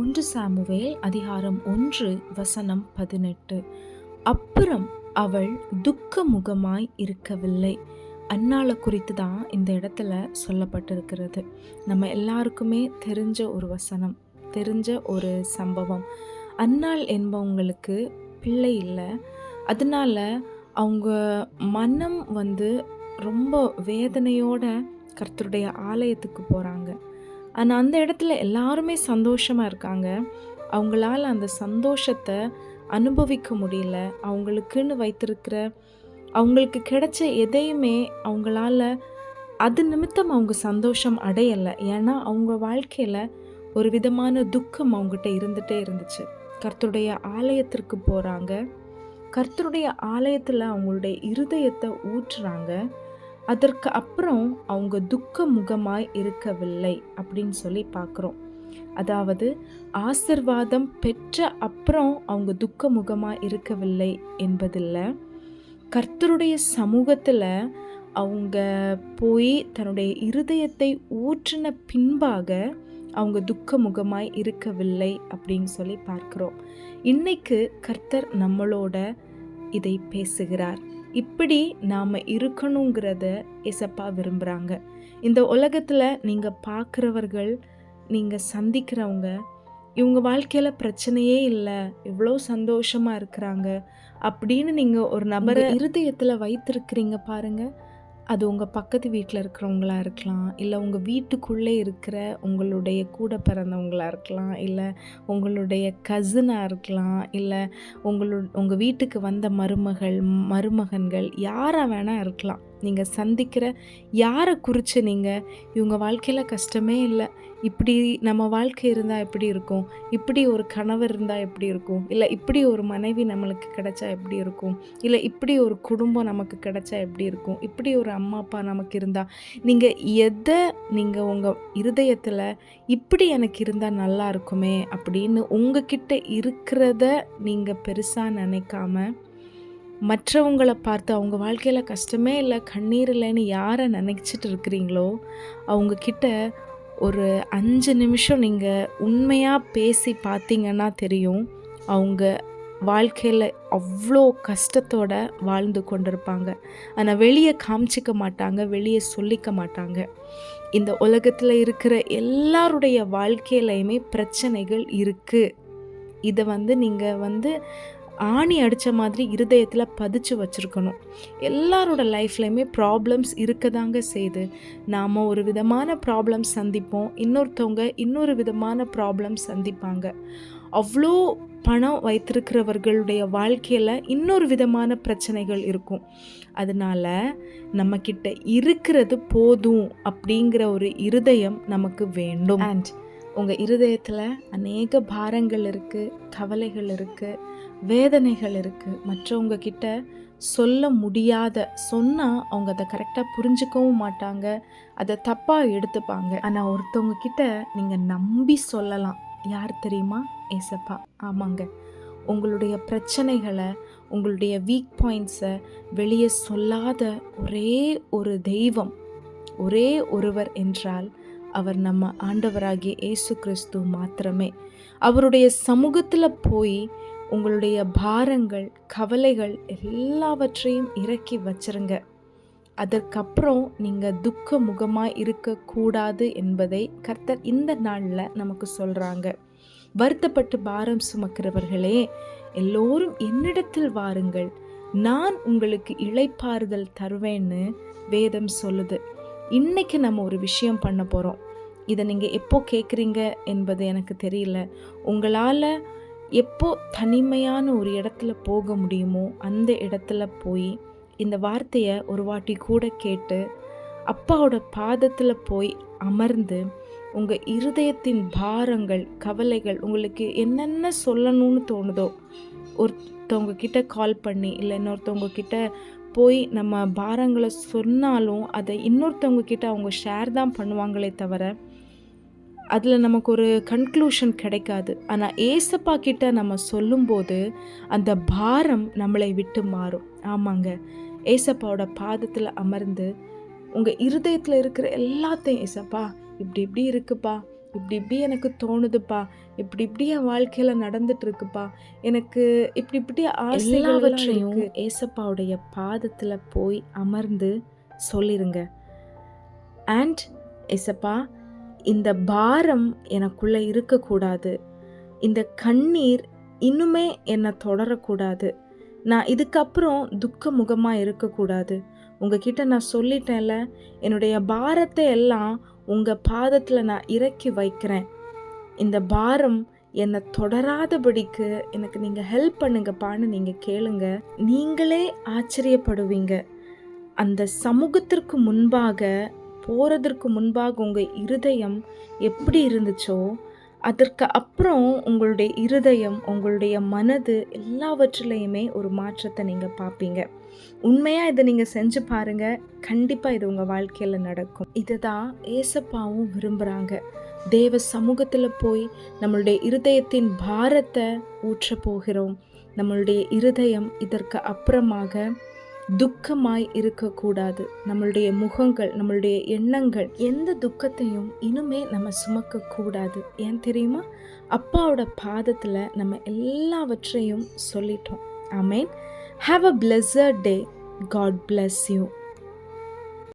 ஒன்று சாமுவேல் அதிகாரம் ஒன்று வசனம் பதினெட்டு. அப்புறம் அவள் துக்க முகமாய் இருக்கவில்லை. அன்னாளை குறித்து தான் இந்த இடத்துல சொல்லப்பட்டிருக்கிறது. நம்ம எல்லாருக்குமே தெரிஞ்ச ஒரு வசனம் தெரிஞ்ச ஒரு சம்பவம். அன்னாள் என்பவங்களுக்கு பிள்ளை இல்லை. அதனால அவங்க மனம் வந்து ரொம்ப வேதனையோட கர்த்தருடைய ஆலயத்துக்கு போகிறாங்க ஆனால் அந்த இடத்துல எல்லாருமே சந்தோஷமாக இருக்காங்க. அவங்களால அந்த சந்தோஷத்தை அனுபவிக்க முடியல. அவங்களுக்குன்னு வைத்திருக்கிற அவங்களுக்கு கிடைச்ச எதையுமே அவங்களால அது நிமித்தம் அவங்க சந்தோஷம் அடையலை. ஏன்னா அவங்க வாழ்க்கையில் ஒரு விதமான துக்கம் அவங்ககிட்ட இருந்துகிட்டே இருந்துச்சு. கர்த்தருடைய ஆலயத்திற்கு போகிறாங்க கர்த்தருடைய ஆலயத்தில் அவங்களுடைய இருதயத்தை ஊற்றுறாங்க. அதற்கு அப்புறம் அவங்க துக்க முகமாய் இருக்கவில்லை அப்படின்னு சொல்லி பார்க்குறோம். அதாவது ஆசிர்வாதம் பெற்ற அப்புறம் அவங்க துக்க முகமாக இருக்கவில்லை என்பதில்லை. கர்த்தருடைய சமூகத்தில் அவங்க போய் தன்னுடைய இருதயத்தை ஊற்றின பின்பாக அவங்க துக்க முகமாய் இருக்கவில்லை அப்படின்னு சொல்லி பார்க்குறோம். இன்னைக்கு கர்த்தர் நம்மளோட இதை பேசுகிறார். இப்படி நாம் இருக்கணுங்கிறத எசப்பா விரும்புகிறாங்க இந்த உலகத்தில் நீங்கள் பார்க்குறவர்கள் நீங்கள் சந்திக்கிறவங்க இவங்க வாழ்க்கையில் பிரச்சனையே இல்லை இவ்வளோ சந்தோஷமாக இருக்கிறாங்க அப்படின்னு நீங்கள் ஒரு நபரை இருதயத்தில் வைத்திருக்கிறீங்க பாருங்கள் அது உங்கள் பக்கத்து வீட்டில் இருக்கிறவங்களா இருக்கலாம் இல்லை உங்கள் வீட்டுக்குள்ளே இருக்கிற உங்களுடைய கூட பிறந்தவங்களாக இருக்கலாம் இல்லை உங்களுடைய கசினாக இருக்கலாம் இல்லை உங்களு உங்கள் வீட்டுக்கு வந்த மருமகள் மருமகன்கள் யாராக வேணால் இருக்கலாம். நீங்கள் சந்திக்கிற யாரை குறித்து நீங்கள் இவங்க வாழ்க்கையில் கஷ்டமே இல்லை. இப்படி நம்ம வாழ்க்கை இருந்தால் எப்படி இருக்கும்? இப்படி ஒரு கணவர் இருந்தால் எப்படி இருக்கும்? இல்லை இப்படி ஒரு மனைவி நம்மளுக்கு கிடைச்சா எப்படி இருக்கும்? இல்லை இப்படி ஒரு குடும்பம் நமக்கு கிடைச்சா எப்படி இருக்கும்? இப்படி ஒரு அம்மா அப்பா நமக்கு இருந்தால் நீங்கள் எதை நீங்கள் உங்கள் இருதயத்தில் இப்படி எனக்கு இருந்தால் நல்லா இருக்குமே அப்படின்னு உங்ககிட்ட இருக்கிறத நீங்கள் பெருசாக நினைக்காம மற்றவங்களை பார்த்து அவங்க வாழ்க்கையில் கஷ்டமே இல்லை கண்ணீர் இல்லைன்னு யாரை நினச்சிட்டு இருக்கிறீங்களோ அவங்கக்கிட்ட ஒரு அஞ்சு நிமிஷம் நீங்கள் உண்மையாக பேசி பார்த்தீங்கன்னா தெரியும் அவங்க வாழ்க்கையில் அவ்வளோ கஷ்டத்தோட வாழ்ந்து கொண்டிருப்பாங்க. ஆனால் வெளியே காமிச்சிக்க மாட்டாங்க வெளியே சொல்லிக்க மாட்டாங்க. இந்த உலகத்தில் இருக்கிற எல்லாருடைய வாழ்க்கையிலையுமே பிரச்சனைகள் இருக்குது இதை வந்து நீங்கள் வந்து ஆணி அடித்த மாதிரி இருதயத்தில் பதிச்சு வச்சுருக்கணும். எல்லாரோட லைஃப்லையுமே ப்ராப்ளம்ஸ் இருக்க தாங்க செய்து நாம் ஒரு விதமான ப்ராப்ளம் சந்திப்போம் இன்னொருத்தவங்க இன்னொரு விதமான ப்ராப்ளம் சந்திப்பாங்க. அவ்வளோ பணம் வைத்திருக்கிறவர்களுடைய வாழ்க்கையில் இன்னொரு விதமான பிரச்சனைகள் இருக்கும். அதனால் நம்மக்கிட்ட இருக்கிறது போதும் அப்படிங்கிற ஒரு இருதயம் நமக்கு வேண்டும். அண்ட் உங்கள் இருதயத்தில் அநேக பாரங்கள் இருக்குது கவலைகள் இருக்குது வேதனைகள் இருக்குது மற்றவங்க கிட்ட சொல்ல முடியாத சொன்னால் அவங்க அதை கரெக்டாக புரிஞ்சுக்கவும் மாட்டாங்க. அதை தப்பாக எடுத்துப்பாங்க. ஆனால் ஒருத்தவங்க கிட்ட நீங்கள் நம்பி சொல்லலாம். யார் தெரியுமா? ஏசப்பா. ஆமாங்க. உங்களுடைய பிரச்சனைகளை உங்களுடைய வீக் பாயிண்ட்ஸை வெளியே சொல்லாத ஒரே ஒரு தெய்வம் ஒரே ஒருவர் என்றால் அவர் நம்ம ஆண்டவராகிய இயேசு கிறிஸ்து மாத்திரமே. அவருடைய சமூகத்தில் போய் உங்களுடைய பாரங்கள் கவலைகள் எல்லாவற்றையும் இறக்கி வச்சிருங்க. அதற்கப்புறம் நீங்கள் துக்க முகமாக இருக்கக்கூடாது என்பதை கர்த்தர் இந்த நாளில் நமக்கு சொல்கிறாங்க வருத்தப்பட்டு பாரம் சுமக்கிறவர்களே எல்லோரும் என்னிடத்தில் வாருங்கள். நான் உங்களுக்கு இழைப்பாறுதல் தருவேன்னு வேதம் சொல்லுது. இன்னைக்கு நம்ம ஒரு விஷயம் பண்ண போகிறோம் இதை நீங்கள் எப்போ கேட்குறீங்க என்பது எனக்கு தெரியல. உங்களால் எப்போ தனிமையான ஒரு இடத்துல போக முடியுமோ அந்த இடத்துல போய் இந்த வார்த்தையை ஒரு வாட்டி கூட கேட்டு அப்பாவோட பாதத்தில் போய் அமர்ந்து உங்கள் இருதயத்தின் பாரங்கள் கவலைகள் உங்களுக்கு என்னென்ன சொல்லணும்னு தோணுதோ ஒருத்தவங்க கிட்ட கால் பண்ணி இல்லை இன்னொருத்தவங்க கிட்ட போய் நம்ம பாரங்களை சொன்னாலும் அதை இன்னொருத்தவங்க கிட்ட அவங்க ஷேர் தான் பண்ணுவாங்களே தவிர அதில் நமக்கு ஒரு கன்க்ளூஷன் கிடைக்காது. ஆனால் ஏசப்பா கிட்ட நம்ம சொல்லும்போது அந்த பாரம் நம்மளை விட்டு மாறும். ஆமாங்க. ஏசப்பாவோட பாதத்தில் அமர்ந்து உங்கள் இருதயத்தில் இருக்கிற எல்லாத்தையும் ஏசப்பா இப்படி இப்படி இருக்குப்பா இப்படி இப்படி எனக்கு தோணுதுப்பா இப்படி இப்படி என் வாழ்க்கையில நடந்துட்டு இருக்குப்பா எனக்கு இப்படி இப்படி இருக்கு. ஏசப்பாவுடைய பாதத்துல போய் அமர்ந்து சொல்லிருங்க. அண்ட் ஏசப்பா இந்த பாரம் எனக்குள்ளே இருக்கக்கூடாது. இந்த கண்ணீர் இன்னுமே என்னை தொடரக்கூடாது. நான் இதுக்கப்புறம் துக்க முகமாக இருக்கக்கூடாது. உங்ககிட்ட நான் சொல்லிட்டேன்ல என்னுடைய பாரத்தை எல்லாம் உங்கள் பாதத்தில் நான் இறக்கி வைக்கிறேன். இந்த பாரம் என்னை தொடராதபடிக்கு எனக்கு நீங்கள் ஹெல்ப் பண்ணுங்கப்பான்னு நீங்கள் கேளுங்க. நீங்களே ஆச்சரியப்படுவீங்க. அந்த சமூகத்திற்கு முன்பாக போகிறதற்கு முன்பாக உங்கள் இருதயம் எப்படி இருந்துச்சோ அதற்கு அப்புறம் உங்களுடைய இருதயம் உங்களுடைய மனது எல்லாவற்றிலையுமே ஒரு மாற்றத்தை நீங்கள் பார்ப்பீங்க. உண்மையாக இதை நீங்கள் செஞ்சு பாருங்க. கண்டிப்பாக இது உங்கள் வாழ்க்கையில் நடக்கும். இதை தான் ஏசப்பாவும் விரும்புகிறாங்க தேவ சமூகத்தில் போய் நம்மளுடைய இருதயத்தின் பாரத்தை ஊற்ற போகிறோம். நம்மளுடைய இருதயம் இதற்கு அப்புறமாக துக்கமாய் இருக்கக்கூடாது. நம்மளுடைய முகங்கள் நம்மளுடைய எண்ணங்கள் எந்த துக்கத்தையும் இனிமே நம்ம சுமக்க கூடாது ஏன் தெரியுமா? அப்பாவோட பாதத்தில் நம்ம எல்லாவற்றையும் சொல்லிட்டோம். Mean have a pleasure day God bless you